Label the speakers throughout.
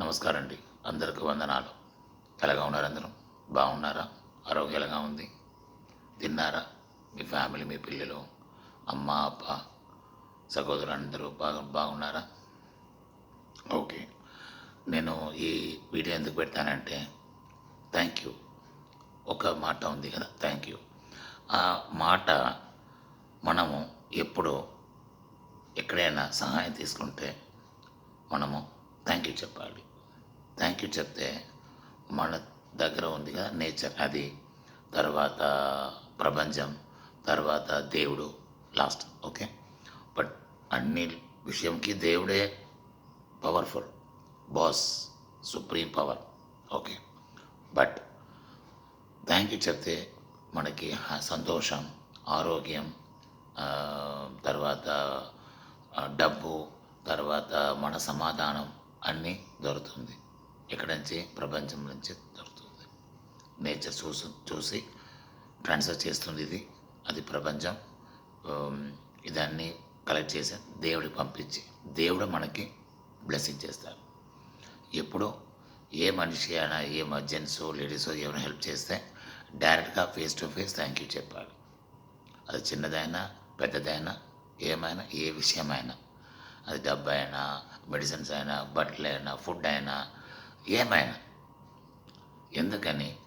Speaker 1: నమస్కారం అండి అందరికీ వందనాలు. ఎలాగా ఉన్నారు అందరూ. బాగున్నారా? ఆరోగ్యంగా ఉంది. తిన్నారా? మీ ఫ్యామిలీ మీ పిల్లలు అమ్మ అప్ప సహోదరులు అందరూ బాగా బాగున్నారా? ఓకే. నేను ఈ వీడియో ఎందుకు పెడతానంటే థ్యాంక్ యూ. ఒక మాట ఉంది కదా థ్యాంక్ యూ. ఆ మాట మనము ఎప్పుడో ఎక్కడైనా సహాయం తీసుకుంటే మనము థ్యాంక్ యూ చెప్పాలి. థ్యాంక్ యూ చెప్తే మన దగ్గర ఉందిగా నేచర్. అది తర్వాత ప్రపంచం తర్వాత దేవుడు లాస్ట్ ఓకే? బట్ అన్ని విషయంకి దేవుడే powerful. Boss supreme power okay? But thank you చెప్తే మనకి సంతోషం ఆరోగ్యం తర్వాత డబ్బు తర్వాత మన సమాధానం అన్నీ దొరుకుతుంది. ఇక్కడ నుంచి ప్రపంచం నుంచి దొరుకుతుంది. నేచర్ చూసి చూసి ట్రాన్స్ఫర్ చేస్తుంది ఇది. అది ప్రపంచం. ఇదాన్ని ఇదన్నీ కలెక్ట్ చేసి దేవుడికి పంపించి దేవుడు మనకి బ్లెస్సింగ్ చేస్తారు. ఎప్పుడు ఏ మనిషి అయినా ఏ జెంట్స్ లేడీస్ ఏమైనా హెల్ప్ చేస్తే డైరెక్ట్గా face to face thank you చెప్పాలి. అది చిన్నదైనా పెద్దదైనా ఏమైనా ఏ విషయమైనా. అది డబ్బు అయినా మెడిసిన్స్ అయినా బట్టలు అయినా ఫుడ్ అయినా ఏమైనా. ఎందుకని?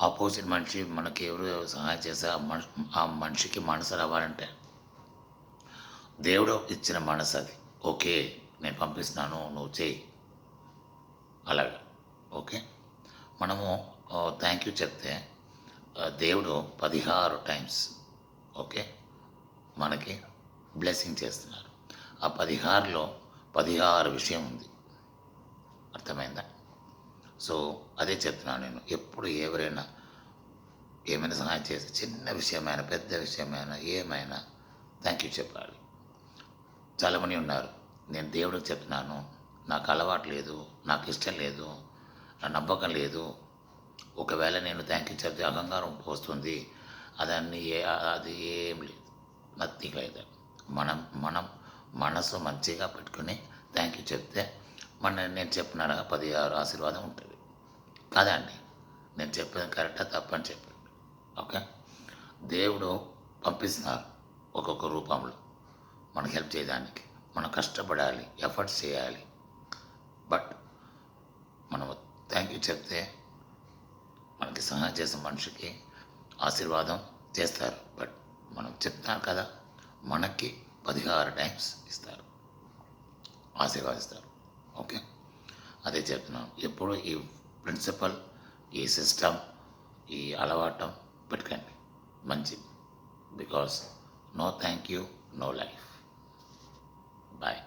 Speaker 1: ఆపోజిట్ మనిషి మనకి ఎవరు సహాయం చేస్తే ఆ మనిషి ఆ మనిషికి మనసు రావాలంటే. దేవుడు ఇచ్చిన మనసు అది. ఓకే నేను పంపిస్తున్నాను నువ్వు చేయి. అలాగా. ఓకే? మనము థ్యాంక్ యూ చెప్తే దేవుడు పదిహారు టైమ్స్ ఓకే? మనకి బ్లెస్సింగ్ చేస్తున్నారు. ఆ పదిహారులో పదిహారు విషయం ఉంది. అర్థమైందా? సో అదే చెప్తున్నాను నేను. ఎప్పుడు ఎవరైనా ఏమైనా సహాయం చేస్తే చిన్న విషయమైనా పెద్ద విషయమైనా ఏమైనా థ్యాంక్ యూ చెప్పాలి. చాలామంది ఉన్నారు. నేను దేవుడికి చెప్తున్నాను నాకు అలవాటు లేదు నాకు ఇష్టం లేదు నా నమ్మకం లేదు. ఒకవేళ నేను థ్యాంక్ యూ చెప్తే అహంకారం వస్తుంది. అదన్నీ ఏ అది ఏం లేదు. నథింగ్ లేదు మనం మనం మనసు మంచిగా పెట్టుకుని థ్యాంక్ యూ చెప్తే మన నేను చెప్పినారా పదిహేను ఆశీర్వాదం ఉంటుంది. కదా అండి? నేను చెప్పేది కరెక్టా తప్పని చెప్పాడు. ఓకే దేవుడు పంపిస్తున్నారు ఒక్కొక్క రూపంలో మనకు హెల్ప్ చేయడానికి మనం కష్టపడాలి ఎఫర్ట్స్ చేయాలి. బట్ మనం థ్యాంక్ యూ చెప్తే మనకి సహాయం చేసే మనిషికి ఆశీర్వాదం చేస్తారు. బట్ మనం చెప్తాం కదా మనకి పదిహారు టైమ్స్ ఇస్తారు. ఆశీర్వాదిస్తారు. ఓకే అదే చెప్తున్నాను. ఎప్పుడు ఈ ప్రిన్సిపల్ ఈ సిస్టమ్ ఈ అలవాటం పెట్టుకోండి. మంచిది. Because no thank you no life boy